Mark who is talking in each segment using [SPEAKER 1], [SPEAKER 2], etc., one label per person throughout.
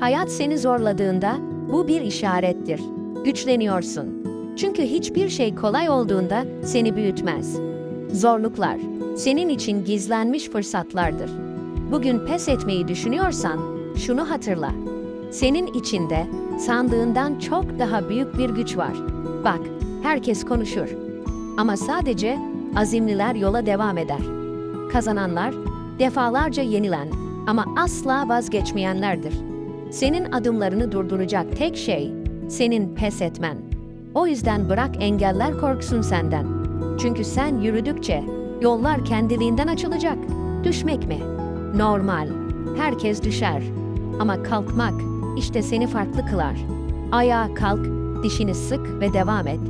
[SPEAKER 1] Hayat seni zorladığında bu bir işarettir. Güçleniyorsun. Çünkü hiçbir şey kolay olduğunda seni büyütmez. Zorluklar senin için gizlenmiş fırsatlardır. Bugün pes etmeyi düşünüyorsan şunu hatırla. Senin içinde sandığından çok daha büyük bir güç var. Bak, herkes konuşur. Ama sadece azimliler yola devam eder. Kazananlar defalarca yenilen ama asla vazgeçmeyenlerdir. Senin adımlarını durduracak tek şey senin pes etmen. O yüzden bırak engeller korksun senden. Çünkü sen yürüdükçe yollar kendiliğinden açılacak. Düşmek mi? Normal. Herkes düşer. Ama kalkmak işte seni farklı kılar. Ayağa kalk, dişini sık ve devam et.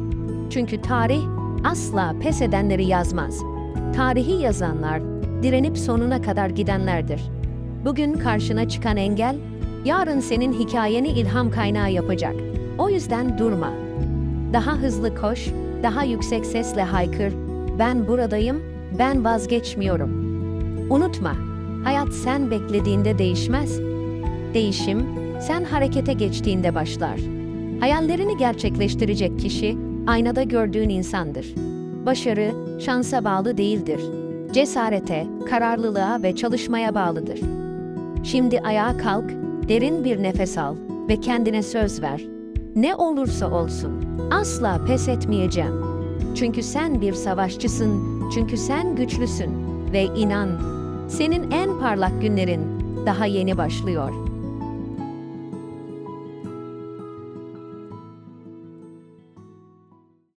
[SPEAKER 1] Çünkü tarih asla pes edenleri yazmaz. Tarihi yazanlar direnip sonuna kadar gidenlerdir. Bugün karşına çıkan engel, yarın senin hikayeni ilham kaynağı yapacak. O yüzden durma. Daha hızlı koş, daha yüksek sesle haykır. Ben buradayım, ben vazgeçmiyorum. Unutma, hayat sen beklediğinde değişmez. Değişim, sen harekete geçtiğinde başlar. Hayallerini gerçekleştirecek kişi, aynada gördüğün insandır. Başarı, şansa bağlı değildir. Cesarete, kararlılığa ve çalışmaya bağlıdır. Şimdi ayağa kalk, derin bir nefes al ve kendine söz ver. Ne olursa olsun, asla pes etmeyeceğim. Çünkü sen bir savaşçısın, çünkü sen güçlüsün ve inan, senin en parlak günlerin daha yeni başlıyor.